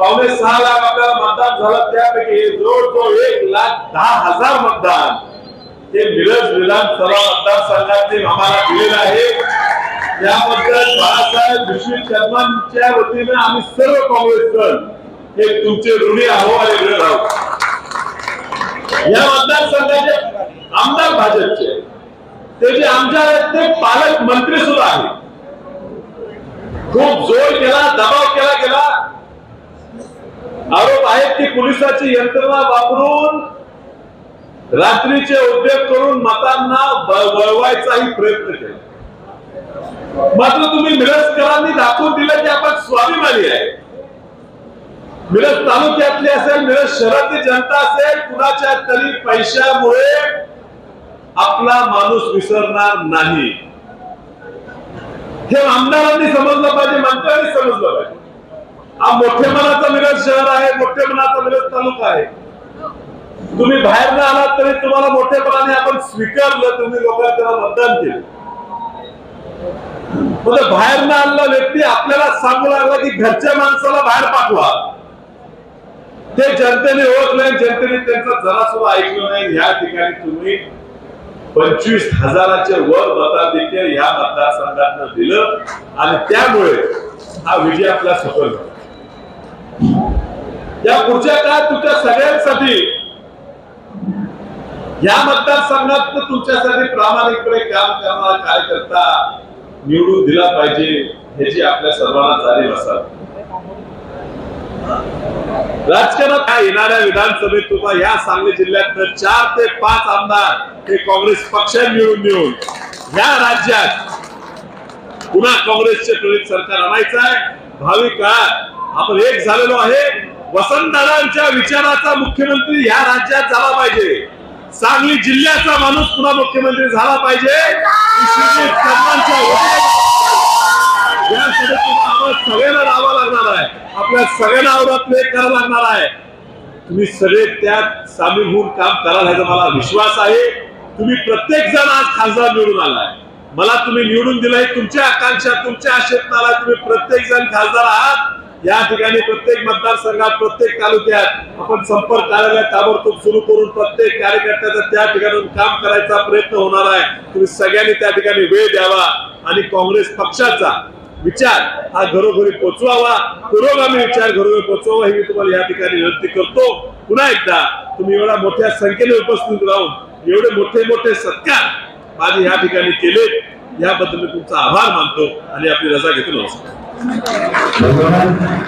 पावणे सहा लाख आपल्याला मतदान झालं त्यापैकी जवळजवळ एक लाख दहा हजार मतदान. हे मिरज विधानसभा मतदारसंघातले आम्हाला दिलेलं आहे. त्याबद्दल बाळासाहेब विश्व शर्मांच्या वतीने आम्ही सर्व काँग्रेसजन हे तुमचे ऋणी आहो आणि ऋण आहोत. या मतदारसंघाचे आमदार भाजपचे. ते जे आमदार ते पालक मंत्री सुद्धा आहेत. खूप जोर केला दबाव केला गेला आरोप आहेत की पोलिसाची यंत्रणा वापरून रात्रीचे उद्योग करून मतांना वळवायचाही प्रयत्न केला. मात्र तुम्ही मिरजकरांनी दाखवून दिलं की आपण स्वाभिमानी आहे. मिरज तालुक्यातली असेल मिरज शहरातली जनता असेल कुणाच्या तरी पैशामुळे आपला माणूस विसरणार नाही. हे आमदारांनी समजलं पाहिजे मंत्र्यांनी समजलं पाहिजे. हा मोठे मनाचा मिरज शहर आहे मोठ्या मनाचा मिरज तालुका आहे. तुम्ही बाहेर न आलात तरी तुम्हाला मोठेपणाने आपण स्वीकारलं तुम्ही लोकांना त्याला मतदान केलं. बाहेर न आणला व्यक्ती आपल्याला सांगू लागला की घरच्या माणसाला बाहेर पाठवा. ते जनतेने ओळखलं जनतेने त्यांचा जरा सुद्धा ऐकलं नाही. या ठिकाणी तुम्ही पंचवीस हजाराच्या वर मताधिक्य या मतदारसंघात दिलं आणि त्यामुळे हा विजय आपला सफल झाला. या पुढच्या काळात तुमच्या सगळ्यांसाठी या मतदारसंघात तुमच्यासाठी प्रामाणिकपणे काम करणारा कार्यकर्ता निवडून दिला पाहिजे ह्याची आपल्या सर्वांना जाणीव असावी राजकारणात काय येणाऱ्या विधानसभेत तुम्हाला या सांगली जिल्ह्यात चार ते पाच आमदार हे काँग्रेस पक्षात मिळून मिळून या राज्यात पुन्हा काँग्रेसचे प्रणित सरकार आणायचं आहे. भावी काळात आपण एक झालेलो आहे. वसंतदादांच्या विचाराचा मुख्यमंत्री या राज्यात झाला पाहिजे. सांगली जिल्ह्याचा माणूस पुन्हा मुख्यमंत्री झाला पाहिजे. आम्हाला सगळ्यांना लावा लागणार आहे. आपल्या सगळ्यांना आवरात करावं लागणार आहे. तुम्ही सगळे त्यात सामील होऊन काम कराल ह्याचा मला विश्वास आहे. तुम्ही प्रत्येक जण आज खासदार निवडून आलाय. मला तुम्ही निवडून दिलाय तुमच्या आकांक्षा तुमच्या आक्षेपणाला तुम्ही प्रत्येक जण खासदार आहात. या ठिकाणी प्रत्येक मतदारसंघात प्रत्येक तालुक्यात आपण संपर्क कार्यालय ताबडतोब सुरू करून प्रत्येक कार्यकर्त्याचा त्या ठिकाणी काम करायचा प्रयत्न होणार आहे. तुम्ही सगळ्यांनी त्या ठिकाणी वेळ द्यावा आणि काँग्रेस पक्षाचा विचार हा घरोघरी पोचवावा. पुरोगामी विचार घरोघरी पोचवावा हे मी तुम्हाला या ठिकाणी विनंती करतो. पुन्हा एकदा तुम्ही एवढ्या मोठ्या संख्येने उपस्थित राहून एवढे मोठे मोठे सत्कार माझे या ठिकाणी केले याबद्दल मी तुमचा आभार मानतो आणि आपली रजा घेतो. नमस्कार. 뭐, 그동안